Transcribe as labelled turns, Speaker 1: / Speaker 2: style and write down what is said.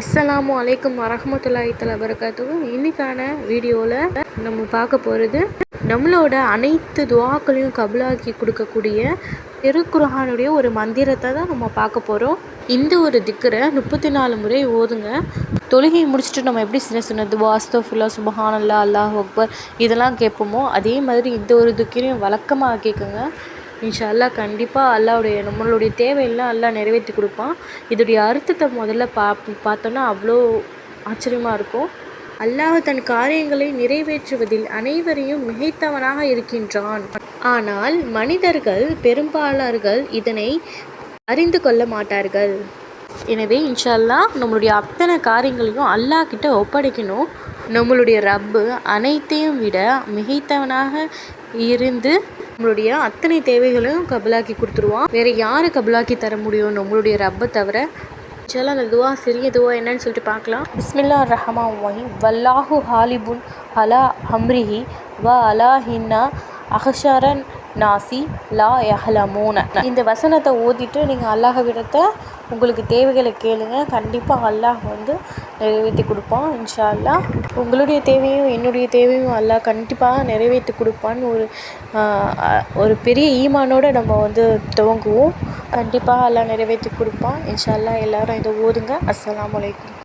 Speaker 1: அஸ்ஸலாமு அலைக்கும் வரஹ்மத்துல்லாஹி தஆலா வரகாத்துஹு இன்னைக்கான வீடியோவில் நம்ம பார்க்க போகிறது நம்மளோட அனைத்து துவாக்களையும் கபுலாக்கி கொடுக்கக்கூடிய திருக்குர்ஹானுடைய ஒரு மந்திரத்தை தான் நம்ம பார்க்க போகிறோம் இந்த ஒரு திக்கரை முப்பத்தி நாலு முறை ஓதுங்க. தொழுகையை முடிச்சுட்டு நம்ம எப்படி சின்ன சின்ன துவா அஸ்தஃபுல்லா சுபஹானல்லா அல்லாஹ் அக்பர் இதெல்லாம் கேட்போமோ அதே மாதிரி இந்த ஒரு திக்கரையும் வழக்கமாக கேட்குங்க. இன்ஷா அல்லாஹ் கண்டிப்பாக அல்லாவுடைய நம்மளுடைய தேவையெல்லாம் அல்லா நிறைவேற்றி கொடுப்பான். இதோடைய அர்த்தத்தை முதல்ல பா பார்த்தோன்னா அவ்வளோ ஆச்சரியமாக இருக்கும். அல்லாஹ் தன் காரியங்களை நிறைவேற்றுவதில் அனைவரையும் மிகைத்தவனாக இருக்கின்றான். ஆனால் மனிதர்கள் பெரும்பாலார்கள் இதனை அறிந்து கொள்ள மாட்டார்கள். எனவே இன்ஷா அல்லாஹ் நம்மளுடைய அத்தனை காரியங்களையும் அல்லாஹ் கிட்ட ஒப்படைக்கணும். நம்மளுடைய ரப்பு அனைத்தையும் விட மிகைத்தவனாக இருந்து நம்மளுடைய அத்தனை தேவைகளையும் கபலாக்கி கொடுத்துருவான். வேற யாரு கபலாக்கி தர முடியும் நம்மளுடைய ரப்பை தவிர இன்ஷால்லா அந்த துவா சிறிய துவா என்னன்னு சொல்லிட்டு பார்க்கலாம். பிஸ்மில்லா ரஹமா. வஹீம் வல்லாஹு ஹாலிபுன் அலா ஹம்ரிஹி வ அலா ஹின்னா அஹஷாரன் நாசி லா யஹ்லமூன. இந்த வசனத்தை ஓதிட்டு நீங்கள் அல்லாஹ் விடத்த உங்களுக்கு தேவைகளை கேளுங்க. கண்டிப்பாக அல்லாஹ் வந்து நிறைவேற்றி கொடுப்பான். இன்ஷா அல்லாஹ் உங்களுடைய தேவையும் என்னுடைய தேவையும் அல்லாஹ் கண்டிப்பாக நிறைவேற்றி கொடுப்பான்னு ஒரு ஒரு பெரிய ஈமானோடு நம்ம வந்து துவங்குவோம். கண்டிப்பாக அல்லாஹ் நிறைவேற்றி கொடுப்பான். இன்ஷா அல்லா எல்லோரும் இதை ஓதுங்க. அஸ்லாம் வலைக்கம்